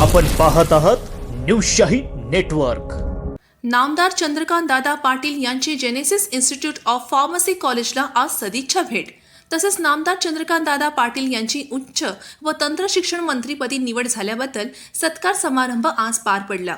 आपण पाहत आहात न्यूजशाही नेटवर्क. नामदार चंद्रकांत दादा पाटील यांची जेनेसिस इन्स्टिट्यूट ऑफ फार्मसी कॉलेजला आज सदिच्छा भेट. तसेच नामदार चंद्रकांत दादा पाटील यांची उच्च व तंत्र शिक्षण मंत्रीपदी निवड झाल्याबद्दल सत्कार समारंभ आज पार पडला.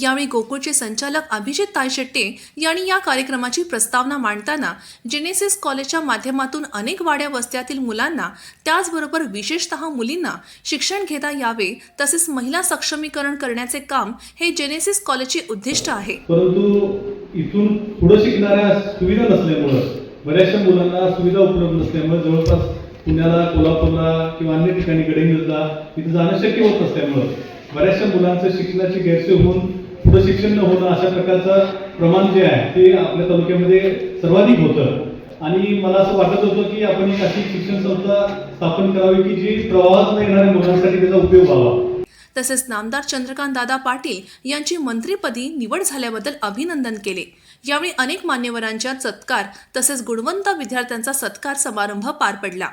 यावेळी गोकुळचे संचालक अभिजित तायशेट्टे यांनी या कार्यक्रमाची प्रस्तावना मांडताना जेनेसिस कॉलेजच्या माध्यमातून अनेक वाड्या वस्त्यातील मुलांना त्याचबरोबर विशेषतः मुलींना शिक्षण घेता यावे तसेच महिला सक्षमीकरण करण्याचे काम हे जेनेसिस कॉलेजचे उद्दिष्ट आहे. परंतु इथून पुढे शिकणाऱ्या सुविधा नसल्यामुळं बऱ्याचशा मुलांना सुविधा उपलब्ध नसल्यामुळे जवळपास पुण्याला कोल्हापूरला किंवा अन्य ठिकाणी गडिंग्लजला तिथे जाणं शक्य होत नसल्यामुळं बऱ्याचशा मुलांचं शिक्षणाची गैरसोय होऊन पुढे शिक्षण न होणं अशा प्रकारचं प्रमाण जे आहे ते आपल्या तालुक्यामध्ये सर्वाधिक होतं. आणि मला असं वाटत होतं की आपण एक अशी शिक्षण संस्था स्थापन करावी की जी प्रवाहात येणाऱ्या मुलांसाठी त्याचा उपयोग व्हावा. तसेच नामदार चंद्रकांत दादा पाटील यांची मंत्रीपदी निवड झाल्याबद्दल अभिनंदन केले. यावेळी अनेक मान्यवरांच्या सत्कार तसेच गुणवंत विद्यार्थ्यांचा सत्कार समारंभ पार पडला.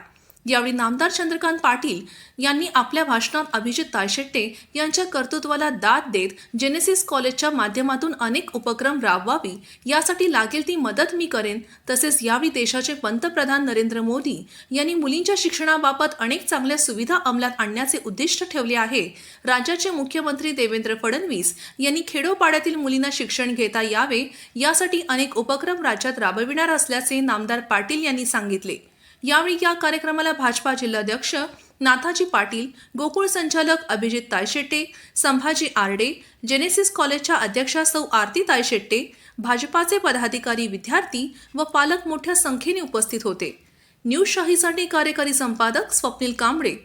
यावेळी नामदार चंद्रकांत पाटील यांनी आपल्या भाषणात अभिजित तायशेट्टे यांच्या कर्तृत्वाला दाद देत जेनेसिस कॉलेजच्या माध्यमातून अनेक उपक्रम राबवावी यासाठी लागेल ती मदत मी करेन. तसेच यावेळी देशाचे पंतप्रधान नरेंद्र मोदी यांनी मुलींच्या शिक्षणाबाबत अनेक चांगल्या सुविधा अंमलात आणण्याचे उद्दिष्ट ठेवले आहे. राज्याचे मुख्यमंत्री देवेंद्र फडणवीस यांनी खेडोपाड्यातील मुलींना शिक्षण घेता यावे यासाठी अनेक उपक्रम राज्यात राबविणार असल्याचे नामदार पाटील यांनी सांगितले. यावेळी या कार्यक्रमाला भाजपा जिल्हाध्यक्ष नाथाजी पाटील गोकुळ संचालक अभिजित तायशेट्टे संभाजी आरडे जेनेसिस कॉलेजच्या अध्यक्षा सौ आरती तायशेट्टे भाजपाचे पदाधिकारी विद्यार्थी व पालक मोठ्या संख्येने उपस्थित होते. न्यूज शाहीसाठी कार्यकारी संपादक स्वप्नील कांबळे.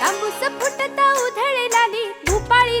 तांबूस भूपाळी